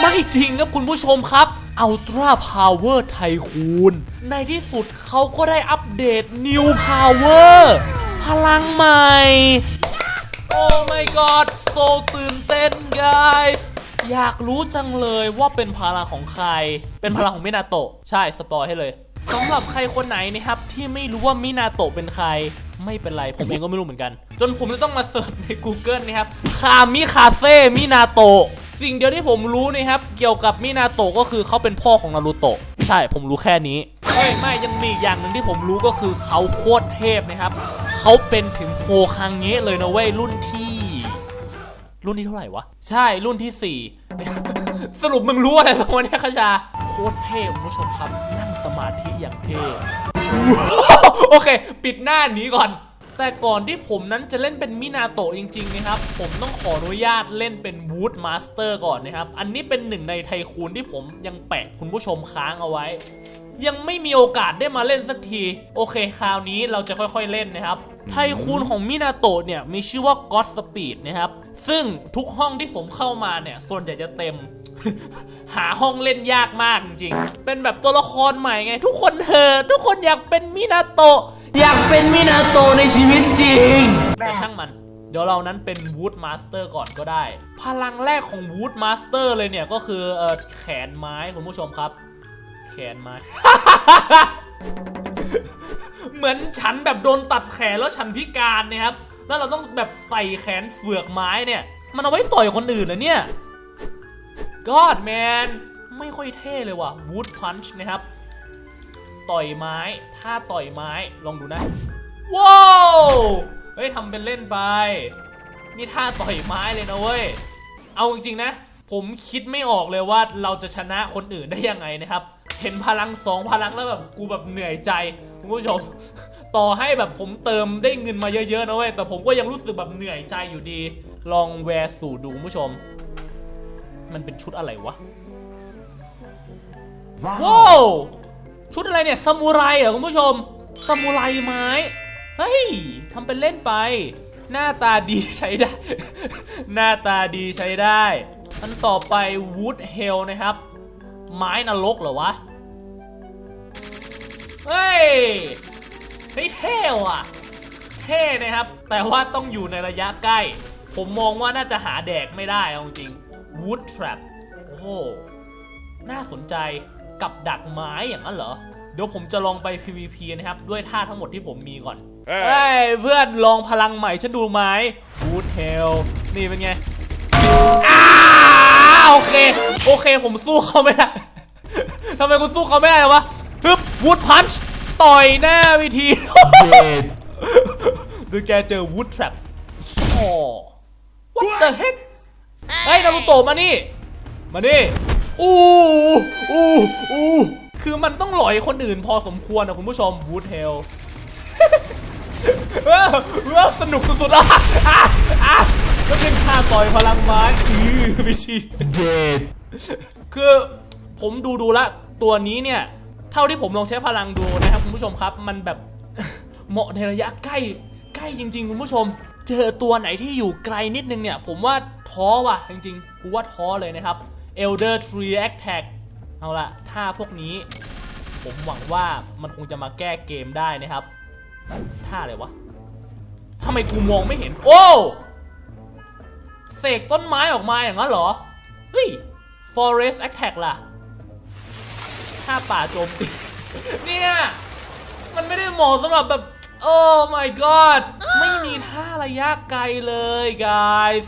ไม่จริงครับคุณผู้ชมครับ Ultra Power Tycoon ในที่สุดเขาก็ได้อัปเดต New Power พลังใหม่ โอ้ my god โซตื่นเต้น guys อยากรู้จังเลยว่าเป็นพลังของใคร เป็นพลังของมินาโตะ ใช่ สปอยให้เลยสำหรับใครคนไหนนะครับ ที่ไม่รู้ว่ามินาโตะเป็นใคร ไม่เป็นไร ผมเองก็ไม่รู้เหมือนกัน จนผมจะต้องมาเสิร์ชใน Google นะครับ คามิคาเซ่มินาโตะ สิ่งเดียวที่ผมรู้นะครับ เกี่ยวกับมินาโตะก็คือเขาเป็นพ่อของนารูโตะใช่ผมรู้แค่นี้เฮ้ยไม่ยังมีอีกอย่างหนึ่งที่ผมรู้ก็คือเขาโคตรเทพนะครับเขาเป็นถึงโฮคังเงะเลยนะเว้ยรุ่นที่ รุ่นที่เท่าไหร่วะ ใช่รุ่นที่ 4 สรุปมึงรู้อะไรบ้างวะเนี่ยคชาโคตรเท่คุณผู้ชมครับนั่งสมาธิอย่างเท่โอเค ปิดหน้านี้ก่อน แต่ก่อนที่ผมนั้นจะเล่นเป็นมินาโตะจริงๆนะครับ ผมต้องขออนุญาตเล่นเป็นวูดมาสเตอร์ก่อนนะครับ อันนี้เป็นหนึ่งในไทคูนที่ผมยังแปะคุณผู้ชมค้างเอาไว้ ยังไม่มีโอกาสได้มาเล่นสักที โอเคคราวนี้เราจะค่อยๆเล่นนะครับ ไทคูนของมินาโตะเนี่ยมีชื่อว่า God Speed นะครับ ซึ่งทุกห้องที่ผมเข้ามาเนี่ยส่วนใหญ่จะเต็มหาห้องเล่นยากมากจริงๆ เป็นแบบตัวละครใหม่ไง ทุกคนเธอทุกคนอยากเป็นมินาโตะ อยากเป็นมินาโตะในชีวิตจริง แต่ช่างมัน เดี๋ยวเรานั้นเป็นวูดมาสเตอร์ก่อนก็ได้ พลังแรกของวูดมาสเตอร์เลยเนี่ย ก็คือเออแขนไม้คุณผู้ชมครับ แขนไม้ เหมือนฉันแบบโดนตัดแขนแล้วฉันพิการนะครับ แล้วเราต้องแบบใส่แขนเฟือกไม้เนี่ย มันเอาไว้ต่อยคนอื่นนะเนี่ย God man ไม่ค่อยเท่เลยว่ะ Wood Punch นะครับ ต่อยไม้ถ้าต่อยไม้ลองดูนะว้าวเฮ้ยทำเป็นเล่นไป นี่ท่าต่อยไม้เลยนะเว้ยเอาจริงๆนะ ผมคิดไม่ออกเลยว่าเราจะชนะคนอื่นได้ยังไงนะครับ เห็นพลังสองพลังแล้วแบบกูแบบเหนื่อยใจคุณผู้ชมต่อให้แบบผมเติมได้เงินมาเยอะๆนะเว้ยแต่ผมก็ยังรู้สึกแบบเหนื่อยใจอยู่ดี ลองแวร์สู่ดูคุณผู้ชม มันเป็นชุดอะไรวะว้าว ชุดอะไรเนี่ยซามูไรเหรอคุณผู้ชมซามูไรไม้ เฮ้ยทำเป็นเล่นไป หน้าตาดีใช้ได้ หน้าตาดีใช้ได้อันต่อไป Wood Hell นะครับ ไม้นรกเหรอวะ เฮ้ยเฮ้ยเท่ว่ะเท่นะครับ แต่ว่าต้องอยู่ในระยะใกล้ ผมมองว่าน่าจะหาแดกไม่ได้เอาจริง Wood Trap โอ้ น่าสนใจ กับดักไม้อย่างนั้นเหรอ เดี๋ยวผมจะลองไป PVP นะครับ ด้วยท่าทั้งหมดที่ผมมีก่อนเอ้ยเฮ้ย เพื่อนลองพลังใหม่ฉันดูไหม Wood Hell นี่เป็นไงอ้าโอเค โอเคผมสู้เขาไม่ได้ทำไมคุณสู้เขาไม่ได้วะฮึบ Wood Punch ต่อยหน้าวิธีดูแกเจอ Wood Trap โอ้ What the heck เฮ้ยนารูโตะมานี่ มานี่ อู้อู้อู้คือมันต้องหลอยคนอื่นพอสมควรนะคุณผู้ชม Wood Hell เออเออสนุกสุดๆอะอะอะก็เป็นท่าต่อยพลังไม้อือวิธีเด็ดคือผมดูดูละตัวนี้เนี่ย เท่าที่ผมลองใช้พลังดูนะครับคุณผู้ชมครับ มันแบบเหมาะในระยะใกล้ ใกล้จริง ๆ คุณผู้ชม เจอตัวไหนที่อยู่ไกลนิดนึงเนี่ย ผมว่าท้อว่ะจริงๆกูว่าท้อเลยนะครับ Elder Tree Attack เอาละถ้าพวกนี้ ผมหวังว่ามันคงจะมาแก้เกมได้นะครับท่าอะไรวะทำไมกูมองไม่เห็น โอ้เสกต้นไม้ออกมาอย่างนั้นเหรอ เฮ้ย Forest Attack ล่ะถ้าป่าโจมตีเนี่ย มันไม่ได้เหมาะสำหรับแบบ โอ้ my god ไม่มีท่าระยะไกลเลย guys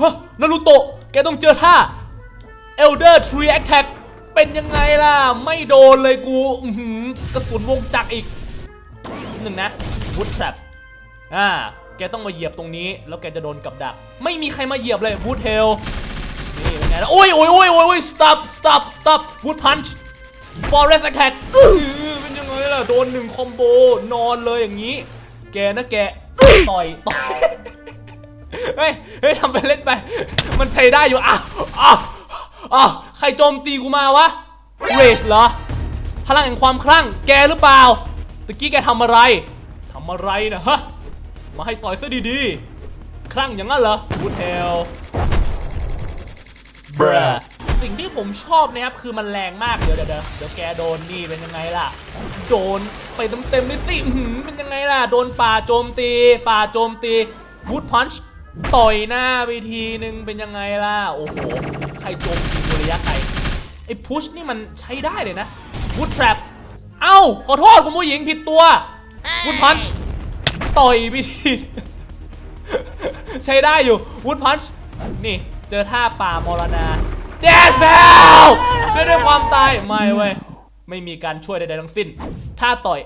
ฮะนารูโตะแกต้องเจอท่า Elder Tree Attack เป็นยังไงล่ะ ไม่โดนเลยกูกระสุนวงจักรอีกหนึ่งนะ Wood Trap อ่า แกต้องมาเหยียบตรงนี้ แล้วแกจะโดนกับดัก ไม่มีใครมาเหยียบเลย Wood Hell นี่เป็นไงล่ะโอ้ยโอ้ยโอ้ยโอ้ยอ้ย stop stop stop wood punch forest attack อื้อเป็นยังไงล่ะ โดนหนึ่งคอมโบนอนเลยอย่างนี้ แกนะแกต่อยต่อยเฮ้ยเฮ้ยทำไปเล่นไป มันใช้ได้อยู่อ้าวอ้าว อ้าวใครโจมตีกูมาวะ rage เหรอ พลังแห่งความคลั่ง แกหรือเปล่าตะกี้แกทำอะไรทำอะไรนะฮะ มาให้ต่อยซะดีๆ คลั่งอย่างนั้นเหรอ wood hell Bruh สิ่งที่ผมชอบนะครับคือมันแรงมากเดี๋ยวเดี๋ยวเดี๋ยวเดี๋ยวแกโดนนี่เป็นยังไงล่ะ โดนไปเต็มๆเลยสิอื้อหือเป็นยังไงล่ะ โดนป่าโจมตี ป่าโจมตีวูดพันช์ ต่อยหน้าไปทีนึงเป็นยังไงล่ะ โอ้โห ใครโจมตีบระยะไกลไอ้พุชนี่มันใช้ได้เลยนะวูดแทรปเอ้า ขอโทษคุณผู้หญิงผิดตัววูดพันช์ต่อยไปทีใช้ได้อยู่วูดพันช์นี่เจอท่าป่ามรณาแดดแฟลช่วยด้วยความตาย ไม่เว้ย ไม่มีการช่วยใดๆทั้งสิ้น ท่าต่อย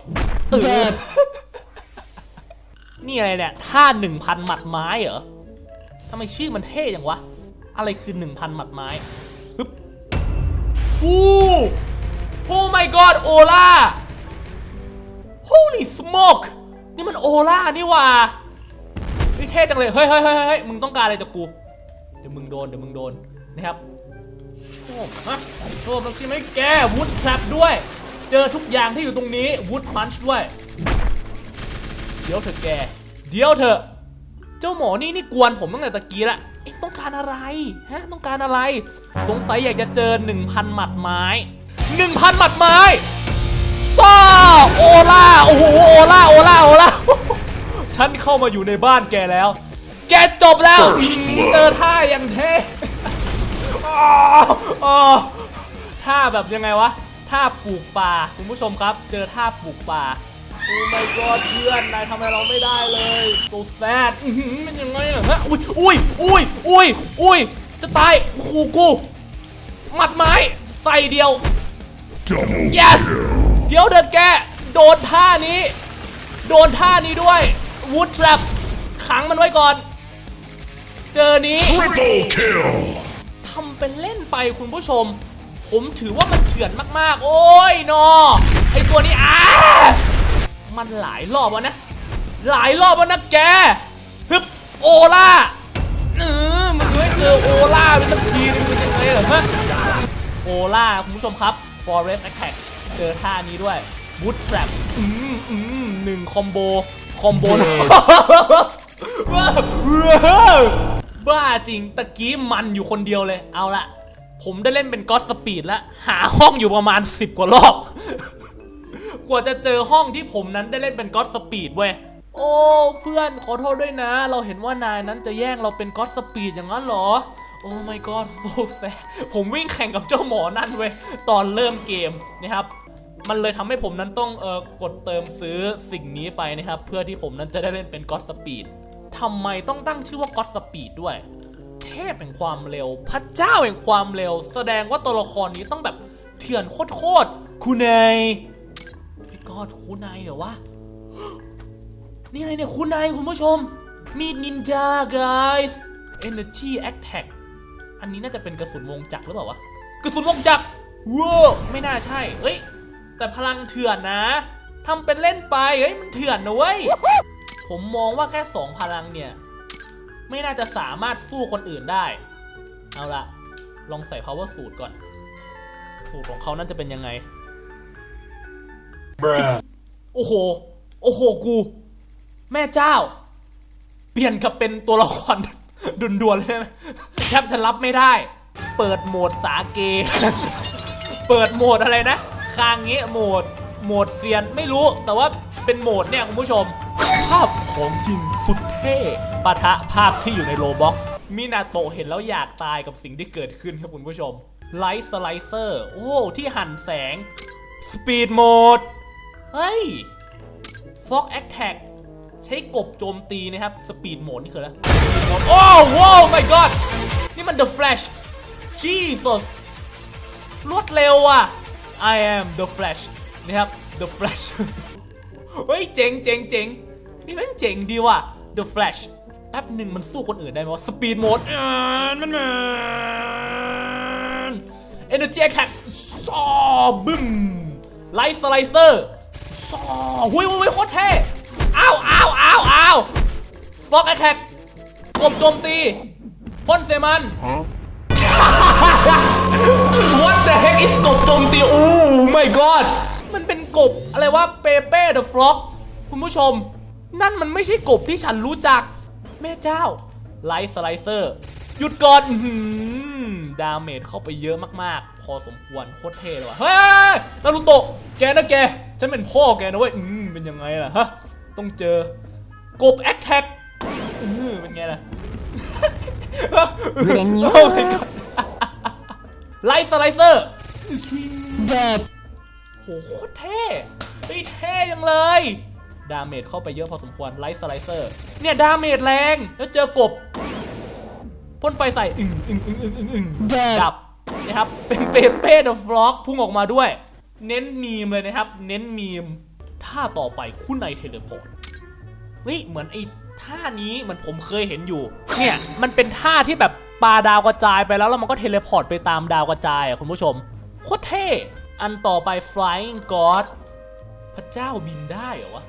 เออนี่อะไรเนี่ย ท่าหนึ่งพันหมัดไม้เหรอ ทำไมชื่อมันเท่อย่างวะ อะไรคือหนึ่งพันหมัดไม้ฮึบอู้โอ้ my god โอล่า holy smoke นี่มันโอล่านี่หว่านี่เท่จังเลยเฮ้ยเฮ้ยเฮ้ยเฮ้ยมึงต้องการอะไรจากกู เดี๋ยวมึงโดน เดี๋ยวมึงโดน นะครับโชคฮะโชคต้องใช่ไหมแกวูดแทรปด้วย เจอทุกอย่างที่อยู่ตรงนี้วูดพันช์ด้วย เดี๋ยวเถอะแก เดี๋ยวเถอะ เจ้าหมอนี่นี่กวนผมตั้งแต่ตะกี้ละเอ๊ะต้องการอะไรฮะต้องการอะไร สงสัยอยากจะเจอ 1,000 หมัดไม้ 1,000 หมัดไม้ซ่าโอล่าโอ้โหโอล่าโอล่าโอล่าฉันเข้ามาอยู่ในบ้านแกแล้ว แกจบแล้วอืมเจอท่าอย่างเท่อ้าวอ้าวท่าแบบยังไงวะท่าปลูกป่าคุณผู้ชมครับ เจอท่าปลูกป่า โอ้ my god เพื่อนนายทำอะไรเราไม่ได้เลย so sad อื้อหือมันยังไงอะฮะอุ้ยอุ้ยอุ้ยอุ้ยอุ้ยจะตายกูกูหมัดไม้ใส่เดียว yes เดี๋ยวเด็กแกโดนท่านี้ โดนท่านี้ด้วย wood trap ขังมันไว้ก่อน เจอนี้ Triple kill! ทำเป็นเล่นไปคุณผู้ชม ผมถือว่ามันเถื่อนมากๆ โอ้ยนอไอตัวนี้อ้า มันหลายรอบแล้วนะ หลายรอบแล้วนะแกฮึบโอล่าเออมันไม่เจอโอล่าเป็นสักทีนึงเป็นยังไงเหรอฮะโอล่าคุณผู้ชมครับ Forest Attack เจอท่านี้ด้วย Wood Trap อืมอืมหนึ่งคอมโบ คอมโบบ้าจริงตะกี้มันอยู่คนเดียวเลย เอาละผมได้เล่นเป็นก็อดสปีดแล้ว หาห้องอยู่ประมาณ 10 กว่ารอบ กว่าจะเจอห้องที่ผมนั้นได้เล่นเป็นก็อดสปีดเว้ยโอ้เพื่อนขอโทษด้วยนะ เราเห็นว่านายนั้นจะแย่งเราเป็นก็อดสปีดอย่างนั้นเหรอโอ้ my god so sad ผมวิ่งแข่งกับเจ้าหมอนั่นเว้ยตอนเริ่มเกมนะครับ มันเลยทำให้ผมนั้นต้องเออกดเติมซื้อสิ่งนี้ไปนะครับ เพื่อที่ผมนั้นจะได้เล่นเป็นก็อดสปีดทำไมต้องตั้งชื่อว่าก็อดสปีดด้วย เทพแห่งความเร็ว พระเจ้าแห่งความเร็ว แสดงว่าตัวละครนี้ต้องแบบเถื่อนโคตรๆคุณนาย อดคุณนายเหรอวะ นี่อะไรเนี่ยคุณนายคุณผู้ชม มีดนินจา guys energy attack อันนี้น่าจะเป็นกระสุนวงจักรหรือเปล่าวะ กระสุนวงจักรว้าไม่น่าใช่ เอ้ย แต่พลังเถื่อนนะทำเป็นเล่นไป เฮ้ย มันเถื่อนนะเว้ย ผมมองว่าแค่สองพลังเนี่ย ไม่น่าจะสามารถสู้คนอื่นได้ เอาละลองใส่ power สูตรก่อน สูตรของเขาน่าจะเป็นยังไง โอ้โห โอ้โห กู แม่เจ้า เปลี่ยนกับเป็นตัวละครดุนด่วนเลยไหมแทบจะรับไม่ได้ เปิดโหมดสาเก เปิดโหมดอะไรนะ คางงี้โหมด โหมดเซียนไม่รู้ แต่ว่าเป็นโหมดเนี่ยคุณผู้ชม ภาพของจริงสุดเท่ปะทะภาพที่อยู่ในโลบ็อกมินาโตะเห็นแล้วอยากตายกับสิ่งที่เกิดขึ้นครับคุณผู้ชมไลท์สไลเซอร์ โอ้ ที่หั่นแสง สปีดโหมด เฮ้ยฟอกแอคแท็กใช้กบโจมตีนะครับ สปีดโหมดนี่คืออะไรโอ้โว้ my god นี่มัน The Flash Jesus รวดเร็วอะ I am the Flash นะครับ The Flash เฮ้ย เจ๋งเจ๋งเจ๋งนี่มันเจ๋งดีว่ะ The Flash แป๊บหนึ่งมันสู้คนอื่นได้ไหมวะสปีดโหมดมันมัน Energy Attack ซอบึ้มไลท์สไลเซอร์ ซอหุยหุยโคตรเท่อ้าวอ้าวอ้าวอ้าวฟอกแอทแทกกบโจมตีพ่นเซมัน What the heck is กบโจมตีโอ้ my god มันเป็นกบอะไรวะเปเป้เดอะฟล็อกคุณผู้ชม นั่นมันไม่ใช่กบที่ฉันรู้จัก แม่เจ้าไลท์สไลเซอร์ หยุดก่อนอื ดาเมจเข้าไปเยอะมากๆ พอสมควรโคตรเท่เลยว่ะเฮ้ยนารุโตะแกนะแก ฉันเป็นพ่อแกนะเว้ยอืมเป็นยังไงล่ะฮะต้องเจอกบแอคแท็กอืมเป็นไงล่ะเรนนี่ไลฟ์สไลเซอร์เด็โหโคตรเท่ไอ้เท่ยังเลย ดาเมจเข้าไปเยอะพอสมควรไลฟ์สไลเซอร์เนี่ยดาเมจแรงแล้วเจอกบ พ่นไฟใส่อึ่งอึ่งอึ่งอึ่งอึ่งอึ่ง dead ดับนะครับเป็นเปเป้เดอะฟลอกพุ่งออกมาด้วย เน้นมีมเลยนะครับ เน้นมีมท่าต่อไปคู่ในเทเลพอร์ตเฮ้ยเหมือนไอ้ท่านี้เหมือนผมเคยเห็นอยู่ เนี่ยมันเป็นท่าที่แบบปาดาวกระจายไปแล้วแล้วมันก็เทเลพอร์ตไปตามดาวกระจายอะคุณผู้ชมโคตรเท่อันต่อไป Flying God พระเจ้าบินได้เหรอวะ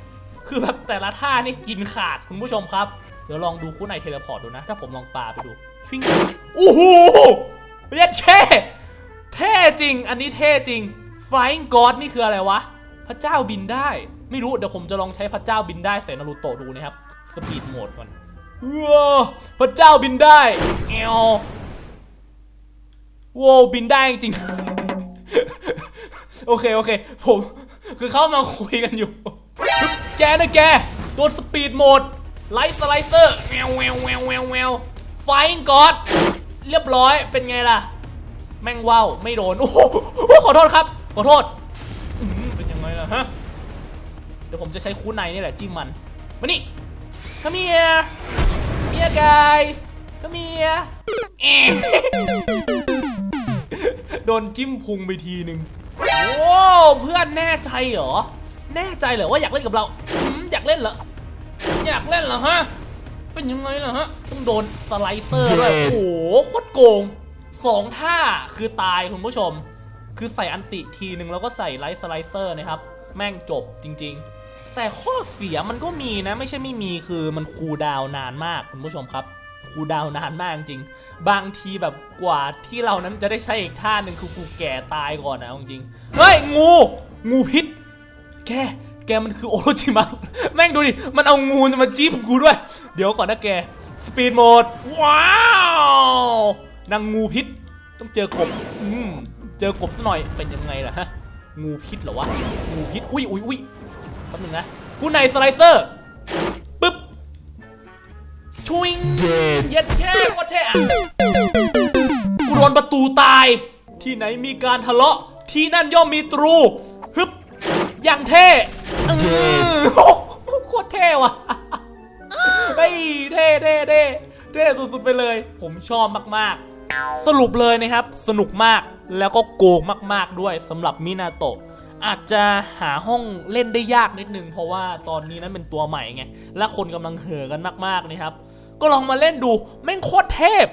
คือแบบแต่ละท่านี่กินขาดคุณผู้ชมครับ เดี๋ยวลองดูคู่ในเทเลพอร์ตดูนะ ถ้าผมลองปาไปดู ชิงโอ้โหเย็ดเท่เท่จริง อันนี้เท่จริง Flying God นี่คืออะไรวะ พระเจ้าบินได้ ไม่รู้ เดี๋ยวผมจะลองใช้พระเจ้าบินได้ใส่นารูโตะดูนะครับ สปีดโหมดก่อนว้าพระเจ้าบินได้เอวว้าวบินได้จริง โอเค โอเค ผม คือเข้ามาคุยกันอยู่ แกนะแก ตัวสปีดโหมดไลท์สไลเซอร์แววแววแววแวว ไฟงกอดเรียบร้อยเป็นไงล่ะ แม่งว่าวไม่โดน โอ้โหขอโทษครับ ขอโทษเป็นยังไงล่ะฮะ เดี๋ยวผมจะใช้คูไนนี่แหละจิ้มมัน มานี่ come here here guys come here เอ๊ะโดนจิ้มพุงไปทีนึง โอ้เพื่อนแน่ใจเหรอ แน่ใจเหรอว่าอยากเล่นกับเรา อยากเล่นเหรอ อยากเล่นเหรอฮะ เป็นยังไงล่ะฮะต้องโดนสไลเซอร์ด้วย โอ้โหโคตรโกงสองท่าคือตายคุณผู้ชม คือใส่อันติทีนึงแล้วก็ใส่ไลท์สไลเซอร์นะครับ แม่งจบจริง ๆ แต่ข้อเสียมันก็มีนะ ไม่ใช่ไม่มีคือมันคูลดาวน์นานมากคุณผู้ชมครับคูลดาวน์นานมากจริง บางทีแบบกว่าที่เรานั้นจะได้ใช้อีกท่าหนึ่งคือกูแก่ตายก่อนนะเอาจริงๆเฮ้ยงู งูพิษ แก แกมันคือโอโรจิมะแม่งดูดิ มันเอางูมาจี้ผมกูด้วย เดี๋ยวก่อนนะแก สปีดโหมด ว้าวนางงูพิษ ต้องเจอกบ อืม เจอกบซะหน่อย เป็นยังไงล่ะฮะ งูพิษเหรอวะ งูพิษ อุ้ยอุ้ยอุ้ยแป๊บนึงนะคู่ในสไลเซอร์ปึ๊บชุยง dead เย็ดแค่โคตรเท่อะกูโดนประตูตาย ที่ไหนมีการทะเลาะ ที่นั่นย่อมมีตรู ฮึบอย่างเท่ อืมโคตรเท่ว่ะเฮ้ยเท่เท่เท่เท่สุดๆไปเลย ผมชอบมากๆ สรุปเลยนะครับ สนุกมากแล้วก็โกงมากๆด้วยสำหรับมินาโตะอาจจะหาห้องเล่นได้ยากนิดนึง เพราะว่าตอนนี้นั้นเป็นตัวใหม่ไง และคนกำลังเห่อกันมากๆนะครับ ก็ลองมาเล่นดูแม่งโคตรเทพ